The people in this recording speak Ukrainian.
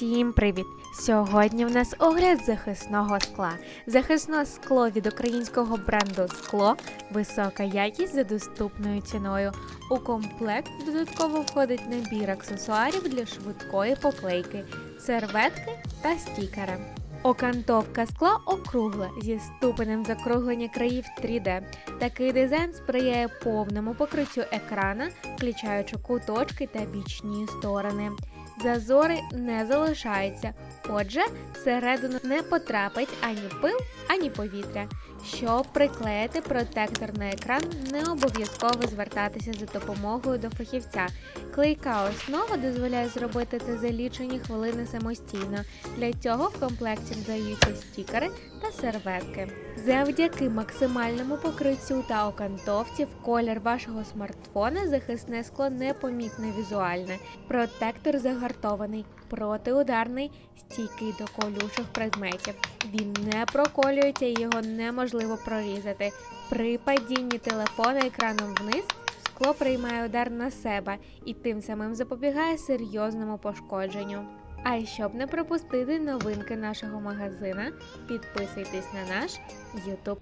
Всім привіт! Сьогодні в нас огляд захисного скла. Захисне скло від українського бренду Скло, висока якість за доступною ціною. У комплект додатково входить набір аксесуарів для швидкої поклейки, серветки та стікери. Окантовка скла округла зі ступенем закруглення країв 3D. Такий дизайн сприяє повному покриттю екрана, включаючи куточки та бічні сторони. Зазори не залишаються, отже, всередину не потрапить ані пил, ані повітря. Щоб приклеїти протектор на екран, не обов'язково звертатися за допомогою до фахівця. Клейка основа дозволяє зробити це за лічені хвилини самостійно. Для цього в комплекті додаються стікери та серветки. Завдяки максимальному покриттю та окантовці в колір вашого смартфона захисне скло непомітне візуальне. Протектор загартований, протиударний, стійкий до колючих предметів. Він не проколюється і його неможливо прорізати. При падінні телефона екраном вниз скло приймає удар на себе і тим самим запобігає серйозному пошкодженню. А щоб не пропустити новинки нашого магазина, підписуйтесь на наш YouTube